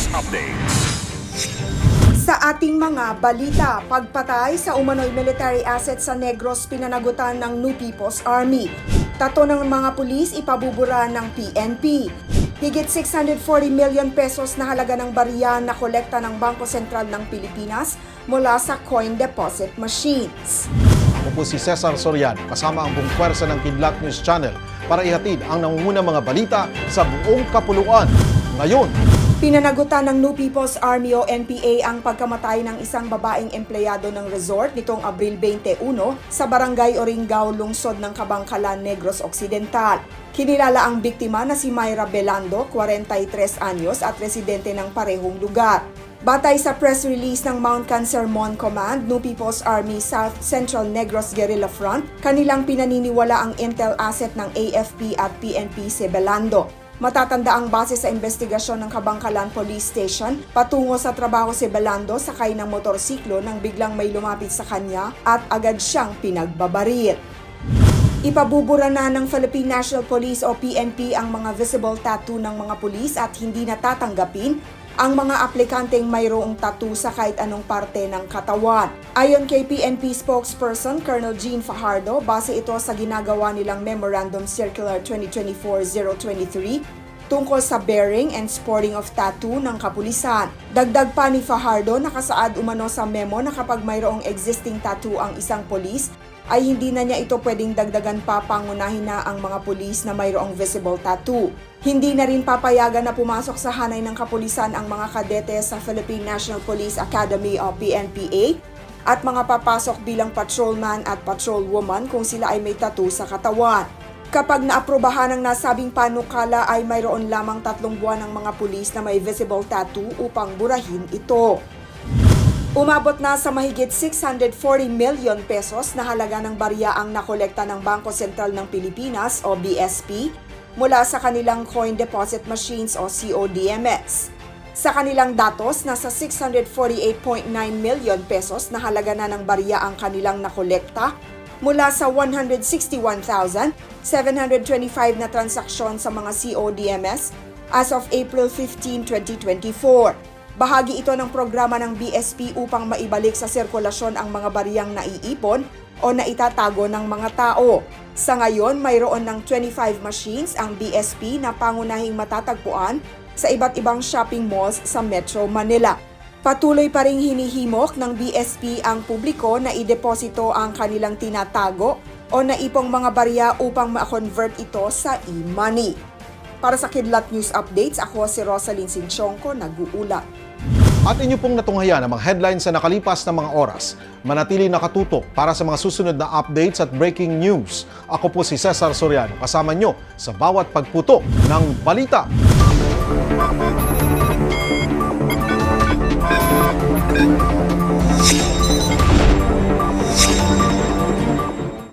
News Updates. Sa ating mga balita, pagpatay sa umano'y military asset sa Negros pinanagutan ng New People's Army. Tato ng mga pulis ipabubura ng PNP. Higit 640 million pesos na halaga ng barya na kolekta ng Bangko Sentral ng Pilipinas mula sa coin deposit machines. Ako po si Cesar Soriano kasama ang buong pwersa ng Kidlat News Channel para ihatid ang nangungunang mga balita sa buong kapuluan. Ngayon, Pinanagutan ng New People's Army o NPA ang pagkamatay ng isang babaeng empleyado ng resort nitong Abril 21 sa Barangay Oringao, lungsod ng Kabangkalan, Negros Occidental. Kinilala ang biktima na si Myra Belando, 43 anyos at residente ng parehong lugar. Batay sa press release ng Mount Cancer Mon Command, New People's Army South Central Negros Guerrilla Front, kanilang pinaniniwala ang intel asset ng AFP at PNP si Belando. Matatanda ang base sa investigasyon ng Kabangkalan Police Station patungo sa trabaho si Belando sakay ng motorsiklo nang biglang may lumapit sa kanya at agad siyang pinagbabaril. Ipabubura na ng Philippine National Police o PNP ang mga visible tattoo ng mga pulis at hindi natatanggapin ang mga aplikanteng mayroong tattoo sa kahit anong parte ng katawan. Ayon kay PNP spokesperson Colonel Jean Fajardo, base ito sa ginagawa nilang Memorandum Circular 2024-023 tungkol sa bearing and sporting of tattoo ng kapulisan. Dagdag pa ni Fajardo, nakasaad umano sa memo na kapag mayroong existing tattoo ang isang polis, ay hindi na niya ito pwedeng dagdagan pa pangunahin na ang mga pulis na mayroong visible tattoo. Hindi na rin papayagan na pumasok sa hanay ng kapulisan ang mga kadete sa Philippine National Police Academy o PNPA at mga papasok bilang patrolman at patrolwoman kung sila ay may tattoo sa katawan. Kapag naaprubahan ng nasabing panukala ay mayroon lamang tatlong buwan ng mga pulis na may visible tattoo upang burahin ito. Umabot na sa mahigit 640 million pesos na halaga ng barya ang nakolekta ng Bangko Sentral ng Pilipinas o BSP mula sa kanilang coin deposit machines o CODMS. Sa kanilang datos, nasa 648.9 million pesos na halaga na ng barya ang kanilang nakolekta mula sa 161,725 na transaksyon sa mga CODMS as of April 15, 2024. Bahagi ito ng programa ng BSP upang maibalik sa sirkulasyon ang mga bariyang naiipon o naitatago ng mga tao. Sa ngayon, mayroon ng 25 machines ang BSP na pangunahing matatagpuan sa iba't ibang shopping malls sa Metro Manila. Patuloy pa ring hinihimok ng BSP ang publiko na ideposito ang kanilang tinatago o naipong mga barya upang ma-convert ito sa e-money. Para sa Kidlat News Updates, ako si Rosalyn Sinchonko, nag-uulat. at inyo pong natunghayan ang mga headlines sa nakalipas na mga oras. Manatili nakatutok para sa mga susunod na updates at breaking news. Ako po si Cesar Soriano, kasama nyo sa bawat pagputo ng balita.